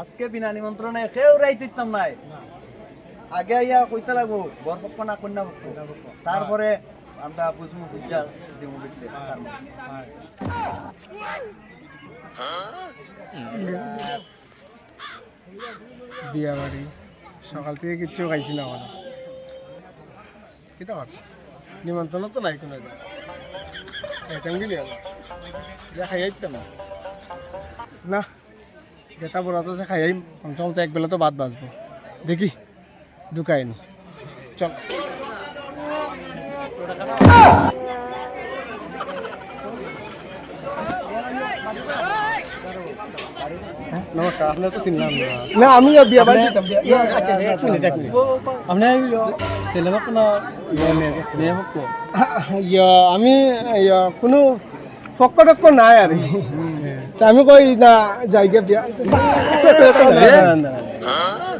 আজকে বিনা নিমন্ত্রণে কেউ রাই দিতাম নাই। আগে আইয়া কইতে লাগবো বর পক্ষ না কন্যা পক্ষ তারপরে আমরা বুঝব বুঝা দিব। বিয়া বাড়ি সকাল থেকে কিচ্ছু খাইছি না মানে। কিতা নিমন্ত্রণ তো নাই কোনো খাইতাম কি নিয়ে যা খাই আইতাম না যেটা বড় তো সে খাই আইম কমসে কম তো এক বেলা তো বাদ বাজবো দেখি ঢুকাই নি চল নমস্কার আপনার তো চিনলাম না আমি বিয়া বাড়ি যেতাম আচ্ছা এক মিনিট এক মিনিট আপনি ছেলে হোক না মেয়ে হোক ইয়া আমি কোনো টক্ক নাই আর। তা আমি কই না জায়গা বিয়া।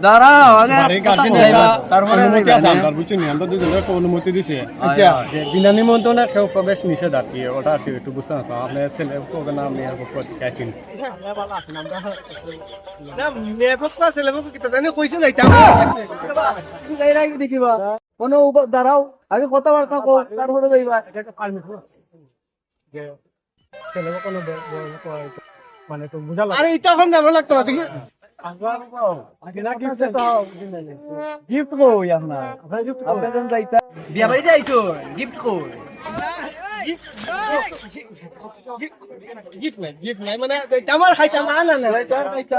দাঁড়াও অনুমতি দিছে। আচ্ছা। বিনা নিমন্ত্রণে কেউ প্রবেশ নিষেধ আর কি ওটা আর কি একটু বুঝতে পারছ। আপনার ছেলে না মেয়ের পক্ষ থেকে দেখিবা। কোনো দাঁড়াও আগে কথাবার্তা কও তারপরে যাইবা। মানে তো বুঝা আরে এটা এখন যাব লাগতো দেখি গিফট কই আপনার আপনার যেন যাইতা বিয়া বাড়ি যাইছো গিফট কই মানে আমার খাইতাম না না না যাইতা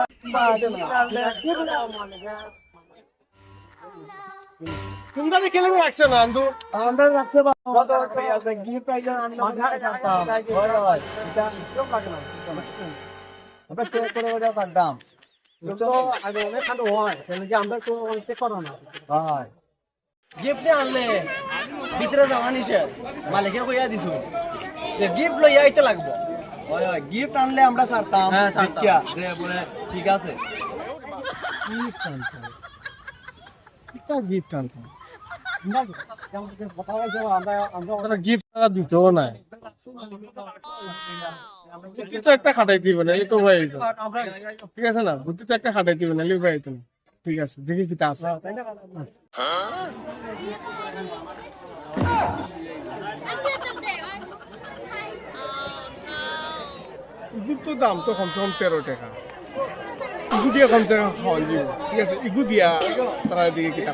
কেলে রাখছো না আন্দু আমরা রাখছে গিফট আইজন আমরা আমরা চেক করে ওটা পারতাম আগে অনেক খাটো হয় তাহলে আমরা তো চেক করো না। হয়। গিফট আনলে ভিতরে যাওয়া নিষেধ। মালিকে কইয়া দিছো। গিফট লইয়া আইতে লাগবো। হয় হয়। গিফট আনলে আমরা ছাড়তাম। দেখিয়া যে বলে ঠিক আছে। গিফট আনতাম গিফট তো একটা খাটাই দিবে না তো ভাই ঠিক আছে না? বুদ্ধি তো খাটাই দিবে না লিভ ঠিক আছে, দেখি আছে। ইগুর তো দাম তো কমসে কম তেরো টাকা। ইগু দিয়ে কমসে কম খাওয়ান ঠিক আছে ইগু দিয়া তারা দিকে কিতাব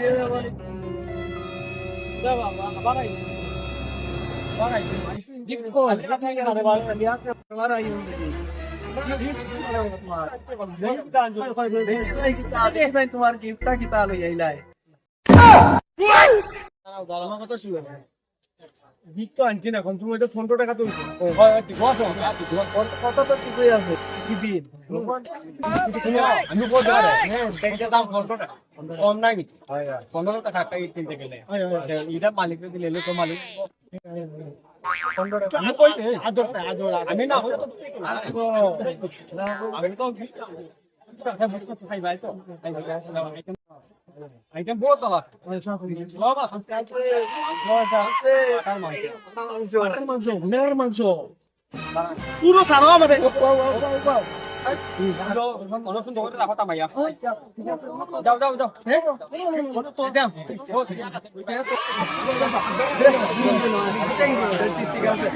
তোমার গিফটটা কিতা লইয়া আইলাই আমার কথা শুনে গিফট তো আনছি না এখন তুমি এটা ফোন টাকা তুলছো কত তো কি আছে আমি বলতে পারে ব্যাংকের দাম পনেরো টাকা কম নাই পনেরো টাকা কিনতে গেলে এটা মালিক দিলে তো মালিক আমি না আমি তো আইটেম বহুত ভালো আছে মাংস পুরো সারো আমাদের ঠিক আছে